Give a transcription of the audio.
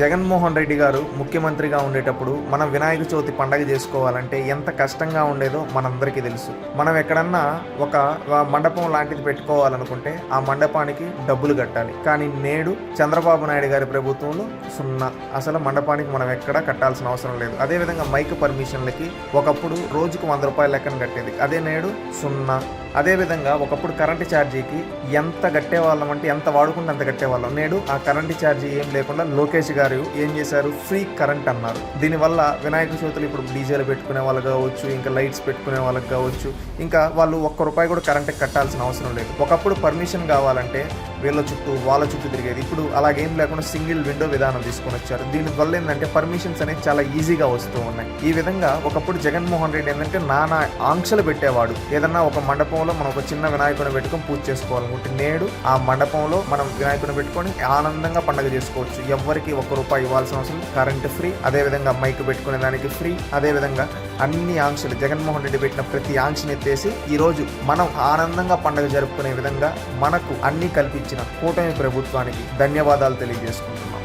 జగన్మోహన్ రెడ్డి గారు ముఖ్యమంత్రిగా ఉండేటప్పుడు మనం వినాయక చవితి పండగ చేసుకోవాలంటే ఎంత కష్టంగా ఉండేదో మనందరికీ తెలుసు. మనం ఎక్కడన్నా ఒక మండపం లాంటిది పెట్టుకోవాలనుకుంటే ఆ మండపానికి డబ్బులు కట్టాలి. కానీ నేడు చంద్రబాబు నాయుడు గారి ప్రభుత్వంలో సున్నా. అసలు మండపానికి మనం ఎక్కడా కట్టాల్సిన అవసరం లేదు. అదేవిధంగా మైక్ పర్మిషన్లకి ఒకప్పుడు రోజుకు వంద రూపాయల లెక్కన కట్టేది. అదే నేడు సున్నా. అదేవిధంగా ఒకప్పుడు కరెంటు ఛార్జీకి ఎంత కట్టేవాళ్ళం అంటే ఎంత వాడుకుంటే అంత కట్టేవాళ్ళం నేడు ఆ కరెంటు ఛార్జీ ఏం లేకుండా లోకేష్ గారు ఏం చేశారు? ఫ్రీ కరెంట్ అన్నారు. దీనివల్ల వినాయక చవితులు ఇప్పుడు డీజేలు పెట్టుకునే వాళ్ళకి కావచ్చు ఇంకా లైట్స్ పెట్టుకునే వాళ్ళకి కావచ్చు ఇంకా వాళ్ళు ఒక్క రూపాయి కూడా కరెంట్కి కట్టాల్సిన అవసరం లేదు. ఒకప్పుడు పర్మిషన్ కావాలంటే వీళ్ళ చుట్టూ వాళ్ళ చుట్టూ తిరిగేది. ఇప్పుడు అలాగేం లేకుండా సింగిల్ విండో విధానం తీసుకొని వచ్చారు. దీనివల్ల ఏంటంటే పర్మిషన్స్ అనేవి చాలా ఈజీగా వస్తూ ఉన్నాయి. ఈ విధంగా ఒకప్పుడు జగన్మోహన్ రెడ్డి ఏంటంటే నానా ఆంక్షలు పెట్టేవాడు. ఏదన్నా ఒక మండపంలో మనం ఒక చిన్న వినాయకుని పెట్టుకొని పూజ చేసుకోవాలనుకుంటే నేడు ఆ మండపంలో మనం వినాయకుని పెట్టుకొని ఆనందంగా పండుగ చేసుకోవచ్చు. ఎవరికి ఒక్క రూపాయి ఇవ్వాల్సిన అవసరం కరెంట్ ఫ్రీ అదేవిధంగా మైక్ పెట్టుకునే దానికి ఫ్రీ అదేవిధంగా అన్ని ఆంక్షలు జగన్మోహన్ రెడ్డి పెట్టిన ప్రతి ఆంక్షని ఎత్తేసి ఈ రోజు మనం ఆనందంగా పండుగ జరుపుకునే విధంగా మనకు అన్ని కల్పించిన కూటమి ప్రభుత్వానికి ధన్యవాదాలు తెలియజేసుకుంటున్నాం.